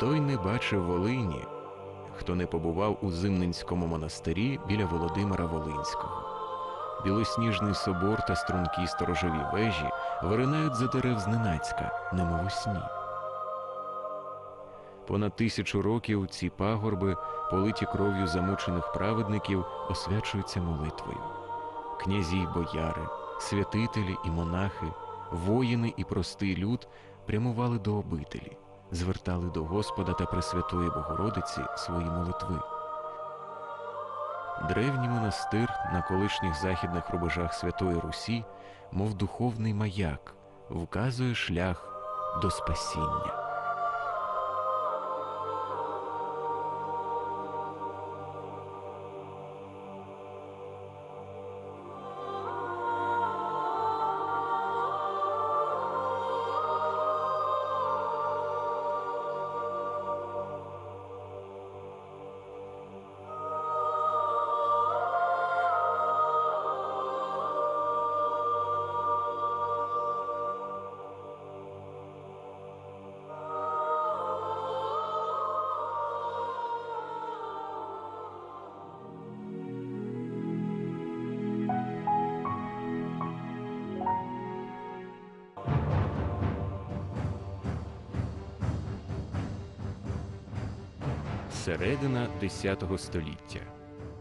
Той не бачив Волині, хто не побував у Зимненському монастирі біля Володимира Волинського. Білосніжний собор та стрункі сторожові вежі виринають за дерев зненацька, немов у сні. Понад тисячу років ці пагорби, политі кров'ю замучених праведників, освячуються молитвою. Князі й бояри, святителі і монахи, воїни і простий люд прямували до обителі, звертали до Господа та Пресвятої Богородиці свої молитви. Древній монастир на колишніх західних рубежах Святої Русі, мов духовний маяк, вказує шлях до спасіння. Середина X століття.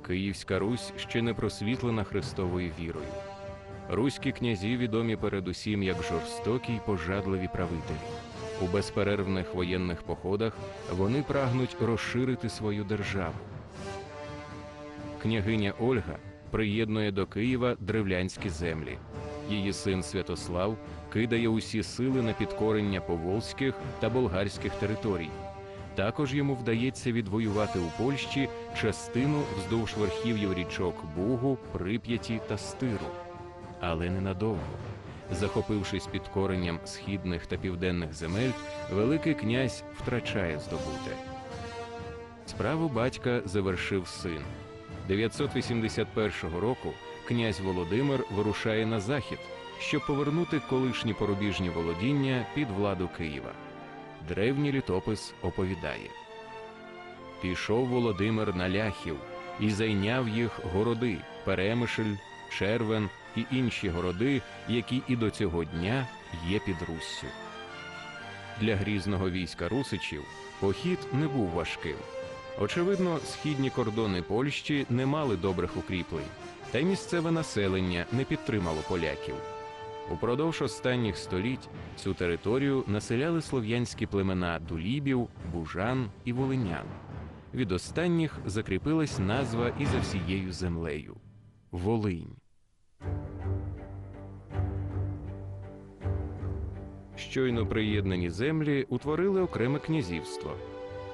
Київська Русь ще не просвітлена Христовою вірою. Руські князі відомі передусім як жорстокі й пожадливі правителі. У безперервних воєнних походах вони прагнуть розширити свою державу. Княгиня Ольга приєднує до Києва древлянські землі. Її син Святослав кидає усі сили на підкорення поволзьких та болгарських територій. Також йому вдається відвоювати у Польщі частину вздовж верхів'їв річок Бугу, Прип'яті та Стиру. Але ненадовго. Захопившись підкоренням східних та південних земель, Великий князь втрачає здобуте. Справу батька завершив син. 981 року князь Володимир вирушає на захід, щоб повернути колишні порубіжні володіння під владу Києва. Древній літопис оповідає: Пішов Володимир на ляхів і зайняв їх городи Перемишль, Червен і інші городи, які і до цього дня є під Руссю. Для грізного війська русичів похід не був важким. Очевидно, східні кордони Польщі не мали добрих укріплень, та й місцеве населення не підтримало поляків. Упродовж останніх століть цю територію населяли слов'янські племена дулібів, бужан і волинян. Від останніх закріпилась назва і за всією землею Волинь. Щойно приєднані землі утворили окреме князівство.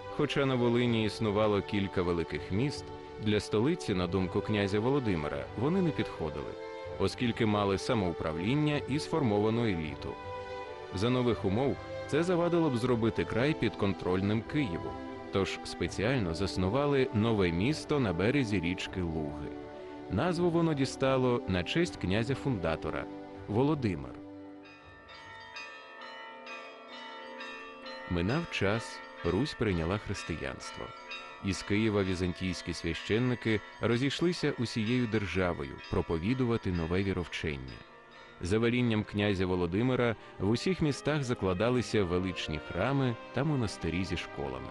Хоча на Волині існувало кілька великих міст, для столиці, на думку князя Володимира, вони не підходили оскільки мали самоуправління і сформовану еліту. За нових умов це завадило б зробити край підконтрольним Києву, тож спеціально заснували нове місто на березі річки Луги. Назву воно дістало на честь князя фундатора Володимир. Минав час, Русь прийняла християнство. Із Києва візантійські священники розійшлися усією державою проповідувати нове віровчення. За велінням князя Володимира в усіх містах закладалися величні храми та монастирі зі школами.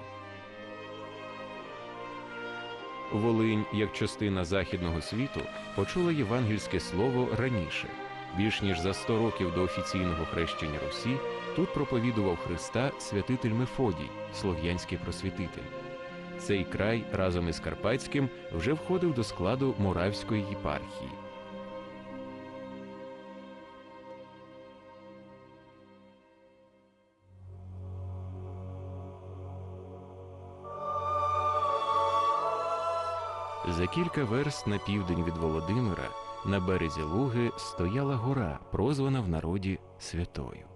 Волинь, як частина західного світу, почула євангельське слово раніше. Більш ніж за 100 років до офіційного хрещення Русі тут проповідував Христа святитель Мефодій, слов'янський просвітитель. Цей край разом із Карпатським вже входив до складу Моравської єпархії. За кілька верст на південь від Володимира на березі Луги стояла гора, прозвана в народі святою.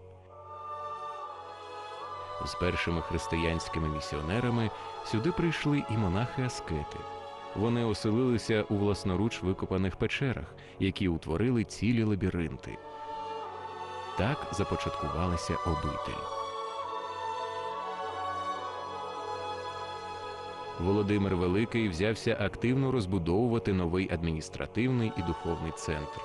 З першими християнськими місіонерами сюди прийшли і монахи-аскети. Вони оселилися у власноруч викопаних печерах, які утворили цілі лабіринти. Так започаткувалася обитель. Володимир Великий взявся активно розбудовувати новий адміністративний і духовний центр.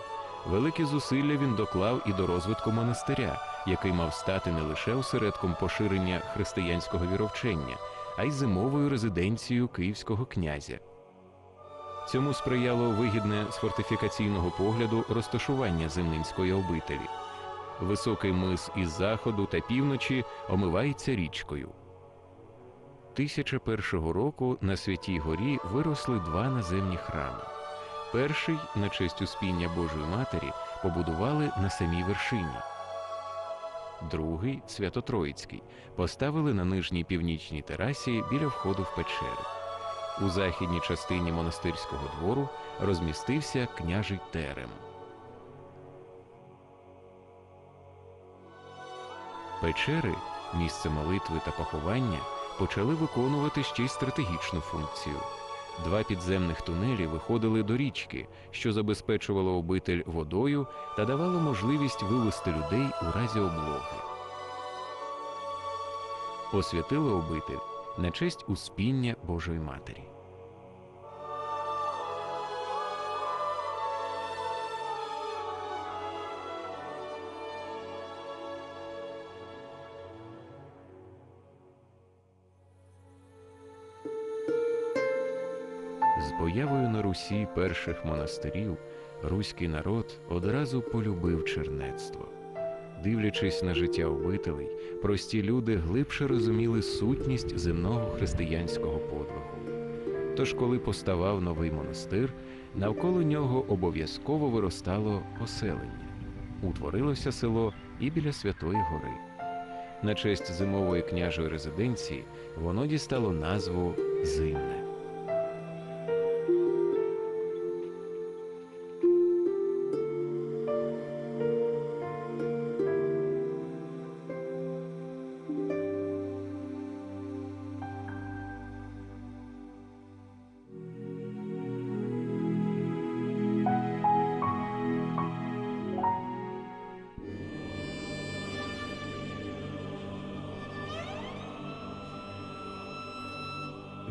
Великі зусилля він доклав і до розвитку монастиря, який мав стати не лише осередком поширення християнського віровчення, а й зимовою резиденцією київського князя. Цьому сприяло вигідне з фортифікаційного погляду розташування Земнинської обителі. Високий мис із заходу та півночі омивається річкою. 1001 року на Святій Горі виросли два наземні храми. Перший, на честь Успіння Божої Матері, побудували на самій вершині. Другий, Свято-Троїцький, поставили на нижній північній терасі біля входу в печери. У західній частині монастирського двору розмістився княжий терем. Печери, місце молитви та поховання, почали виконувати ще й стратегічну функцію. Два підземних тунелі виходили до річки, що забезпечувало обитель водою та давало можливість вивести людей у разі облоги. Освятили обитель на честь Успіння Божої Матері. Появою на Русі перших монастирів руський народ одразу полюбив чернецтво. Дивлячись на життя обителей, прості люди глибше розуміли сутність земного християнського подвигу. Тож, коли поставав новий монастир, навколо нього обов'язково виростало поселення. Утворилося село і біля Святої Гори. На честь зимової княжої резиденції воно дістало назву Зимне.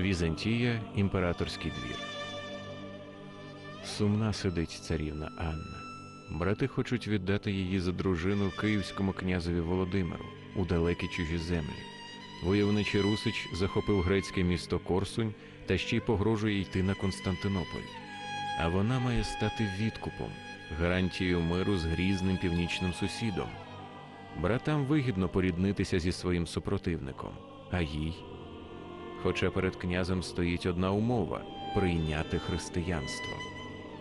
Візантія, імператорський двір. Сумна сидить царівна Анна. Брати хочуть віддати її за дружину київському князеві Володимиру у далекі чужі землі. Войовничий Русич захопив грецьке місто Корсунь та ще й погрожує йти на Константинополь. А вона має стати відкупом, гарантією миру з грізним північним сусідом. Братам вигідно поріднитися зі своїм супротивником, а їй Хоча перед князем стоїть одна умова прийняти християнство.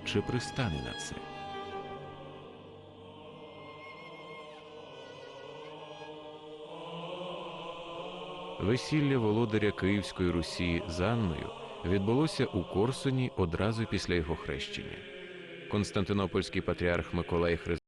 Чи пристане на це? Весілля володаря Київської Русі з Анною відбулося у Корсуні одразу після його хрещення. Константинопольський патріарх Миколай Христ